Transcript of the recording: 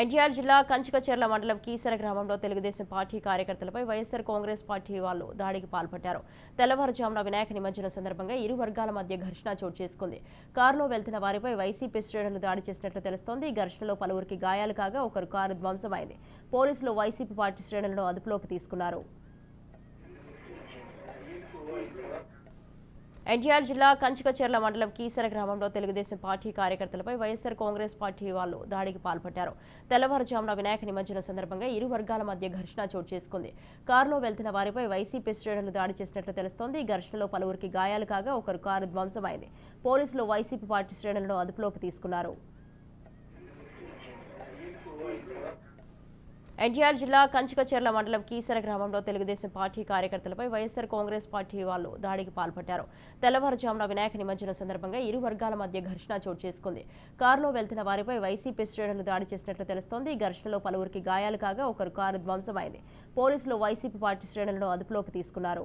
ఎన్టీఆర్ జిల్లా కంచికచెర్ల మండలం కీసర గ్రామంలో తెలుగుదేశం పార్టీ కార్యకర్తలపై వైఎస్సార్ కాంగ్రెస్ పార్టీ వాళ్ళు దాడికి పాల్పడ్డారు. తెల్లవారుజామున వినాయక నిమజ్జనం సందర్భంగా ఇరు వర్గాల మధ్య ఘర్షణ చోటు చేసుకుంది. కారులో వెళ్తున్న వారిపై వైసీపీ శ్రేణులు దాడి చేసినట్లు తెలుస్తోంది. ఈ ఘర్షణలో పలువురికి గాయాలు కాగా ఒకరు కారు ధ్వంసమైంది. పోలీసులు వైసీపీ పార్టీ శ్రేణులను అదుపులోకి తీసుకున్నారు. ఎన్టీఆర్ జిల్లా కంచికచెర్ల మండలం కీసర గ్రామంలో తెలుగుదేశం పార్టీ కార్యకర్తలపై వైఎస్సార్ కాంగ్రెస్ పార్టీ వాళ్ళు దాడికి పాల్పడ్డారు. తెల్లవారుజామున వినాయక నిమజ్జనం సందర్భంగా ఇరు వర్గాల మధ్య ఘర్షణ చోటు చేసుకుంది. కారులో వెళ్తున్న వారిపై వైసీపీ శ్రేణులు దాడి చేసినట్లు తెలుస్తోంది. ఘర్షణలో పలువురికి గాయాలు కాగా ఒకరు కారు ధ్వంసమైంది. పోలీసులు వైసీపీ పార్టీ శ్రేణులను అదుపులోకి తీసుకున్నారు. ఎన్టీఆర్ జిల్లా కంచికచెర్ల మండలం కీసర గ్రామంలో తెలుగుదేశం పార్టీ కార్యకర్తలపై వైఎస్సార్ కాంగ్రెస్ పార్టీ వాళ్ళు దాడికి పాల్పడ్డారు. తెల్లవారుజామున వినాయక నిమజ్జనం సందర్భంగా ఇరు వర్గాల మధ్య ఘర్షణ చోటు చేసుకుంది. కారులో వెళ్తున్న వారిపై వైసీపీ శ్రేణులు దాడి చేసినట్లు తెలుస్తోంది. ఈ ఘర్షణలో పలువురికి గాయాలు కాగా ఒకరు కారు ధ్వంసమైంది. పోలీసులు వైసీపీ పార్టీ శ్రేణులను అదుపులోకి తీసుకున్నారు.